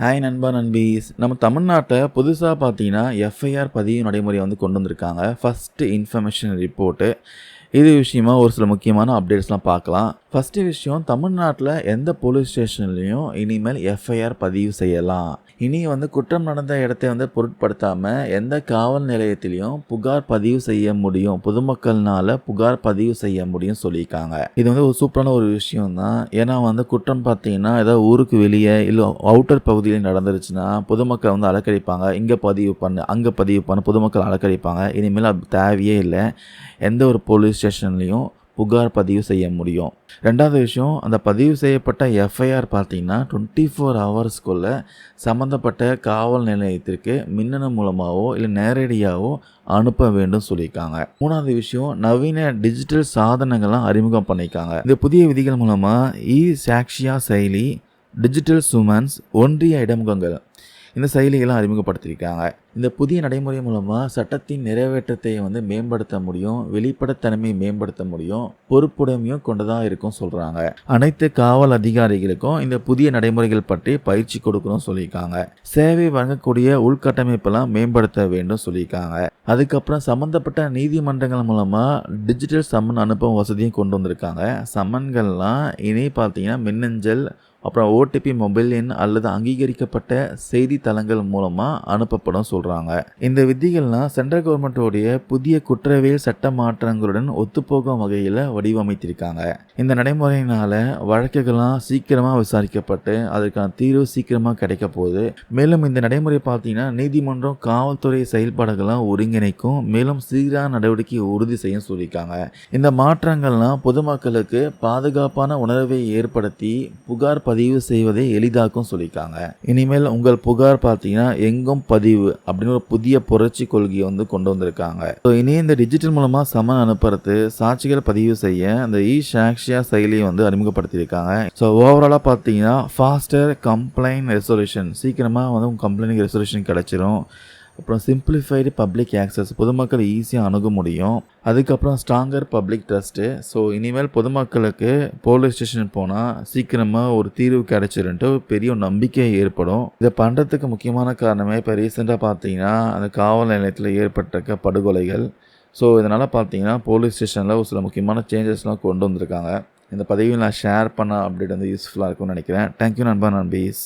Hi நண்பா நண்பீஸ். நம்ம தமிழ்நாட்டை புதுசாக பார்த்தீங்கன்னா எஃப்ஐஆர் பதிவு நடைமுறையை வந்து கொண்டு வந்திருக்காங்க. ஃபஸ்ட்டு இன்ஃபர்மேஷன் ரிப்போர்ட்டு இது விஷயமா ஒரு சில முக்கியமான அப்டேட்ஸ்லாம் பார்க்கலாம். ஃபஸ்ட்டு விஷயம் தமிழ்நாட்டில் எந்த போலீஸ் ஸ்டேஷன்லேயும் இனிமேல் எஃப்ஐஆர் பதிவு செய்யலாம். இனி வந்து குற்றம் நடந்த இடத்தை வந்து பொருட்படுத்தாமல் எந்த காவல் நிலையத்திலையும் புகார் பதிவு செய்ய முடியும். பொதுமக்கள்னால புகார் பதிவு செய்ய முடியும் சொல்லியிருக்காங்க. இது வந்து ஒரு சூப்பரான ஒரு விஷயம் தான் ஏன்னா வந்து குற்றம் பார்த்தீங்கன்னா ஏதாவது ஊருக்கு வெளியே இல்லை அவுட்டர் பகுதியில் நடந்துருச்சுன்னா பொதுமக்கள் வந்து அலக்கழிப்பாங்க. இங்கே பதிவு பண்ணு அங்கே பதிவு பண்ணு பொதுமக்கள் அலக்கழிப்பாங்க. இனிமேல் தேவையே இல்லை. எந்த ஒரு போலீஸ் ஸ்டேஷன்லேயும் புகார் பதிவு செய்ய முடியும். ரெண்டாவது விஷயம் அந்த பதிவு செய்யப்பட்ட எஃப்ஐஆர் பார்த்தீங்கன்னா டுவெண்ட்டி ஃபோர் ஹவர்ஸ்க்குள்ளே சம்மந்தப்பட்ட காவல் நிலையத்திற்கு மின்னணு மூலமாகவோ இல்லை நேரடியாகவோ அனுப்ப வேண்டும் சொல்லியிருக்காங்க. மூணாவது விஷயம் நவீன டிஜிட்டல் சாதனங்கள்லாம் அறிமுகம் பண்ணியிருக்காங்க. இந்த புதிய விதிகள் மூலமாக இ சாக்ஷியா செயலி டிஜிட்டல் சுமன்ஸ் ஒன்றிய இடமுகங்கள் இந்த செயலிகள்லாம் அறிமுகப்படுத்தியிருக்காங்க. இந்த புதிய நடைமுறை மூலமாக சட்டத்தின் நிறைவேற்றத்தை வந்து மேம்படுத்த முடியும் வெளிப்படைத்தன்மையை மேம்படுத்த முடியும் பொறுப்புடைமையும் கொண்டதாக இருக்கும் சொல்கிறாங்க அனைத்து காவல் அதிகாரிகளுக்கும் இந்த புதிய நடைமுறைகள் பற்றி பயிற்சி கொடுக்கணும் சொல்லியிருக்காங்க. சேவை வழங்கக்கூடிய உள்கட்டமைப்பெல்லாம் மேம்படுத்த வேண்டும் சொல்லியிருக்காங்க. அதுக்கப்புறம் சம்மந்தப்பட்ட நீதிமன்றங்கள் மூலமாக டிஜிட்டல் சம்மன் அனுப்பும் வசதியும் கொண்டு வந்திருக்காங்க. சம்மன்கள்லாம் இனி பார்த்தீங்கன்னா மின்னஞ்சல் அப்புறம் ஓடிபி மொபைல் எண் அல்லது அங்கீகரிக்கப்பட்ட செய்தி தளங்கள் மூலமாக அனுப்பப்படும் சொல்கிறாங்க இந்த விதிகள்லாம் சென்ட்ரல் கவர்மெண்ட்டோடைய புதிய குற்றவியல் சட்ட மாற்றங்களுடன் ஒத்துப்போகும் வகையில் வடிவமைத்திருக்காங்க. இந்த நடைமுறையினால் வழக்குகள்லாம் சீக்கிரமாக விசாரிக்கப்பட்டு அதற்கான தீர்வு சீக்கிரமாக கிடைக்க போகுது. மேலும் இந்த நடைமுறை பார்த்தீங்கன்னா நீதிமன்றம் காவல்துறை செயல்பாடுகள்லாம் ஒருங்கிணைக்கும் மேலும் சீரான நடவடிக்கையை உறுதி செய்யும் சொல்லியிருக்காங்க. இந்த மாற்றங்கள்லாம் பொதுமக்களுக்கு பாதுகாப்பான உணர்வை ஏற்படுத்தி புகார் பதிவு செய்வதை எளிதாக்கும் சொல்லியிருக்காங்க. இனிமேல் உங்கள் புகார் பார்த்தீங்கன்னா எங்கும் பதிவு அப்படின்னு ஒரு புதிய புரட்சி கொள்கையை வந்து கொண்டு வந்திருக்காங்க. ஸோ இனி இந்த டிஜிட்டல் மூலமாக சமன் அனுப்புறது சாட்சிகள் பதிவு செய்ய அந்த இ சாக்ஷியா செயலியை வந்து அறிமுகப்படுத்தியிருக்காங்க. ஸோ ஓவராலாக பார்த்தீங்கன்னா ஃபாஸ்டர் கம்ப்ளைண்ட் ரெசல்யூஷன் சீக்கிரமாக வந்து உங்கள் கம்ப்ளைண்ட் ரெசல்யூஷன் கிடச்சிரும். அப்புறம் சிம்பிளிஃபைடு பப்ளிக் ஆக்சஸ் பொதுமக்கள் ஈஸியாக அணுக முடியும். அதுக்கப்புறம் ஸ்ட்ராங்கர் பப்ளிக் ட்ரஸ்ட்டு ஸோ இனிமேல் பொதுமக்களுக்கு போலீஸ் ஸ்டேஷன் போனால் சீக்கிரமாக ஒரு தீர்வு கிடைச்சிருன்ட்டு பெரிய ஒரு நம்பிக்கை ஏற்படும். இதை பண்ணுறதுக்கு முக்கியமான காரணமே இப்போ ரீசெண்டாக பார்த்தீங்கன்னா அந்த காவல் நிலையத்தில் ஏற்பட்டிருக்க படுகொலைகள். ஸோ இதனால் பார்த்தீங்கன்னா போலீஸ் ஸ்டேஷனில் ஒரு சில முக்கியமான சேஞ்சஸ்லாம் கொண்டு வந்திருக்காங்க. இந்த பதவியை நான் ஷேர் பண்ண அப்டேட் வந்து யூஸ்ஃபுல்லாக இருக்கும்னு நினைக்கிறேன். தேங்க்யூ நண்பா நண்பீஸ்.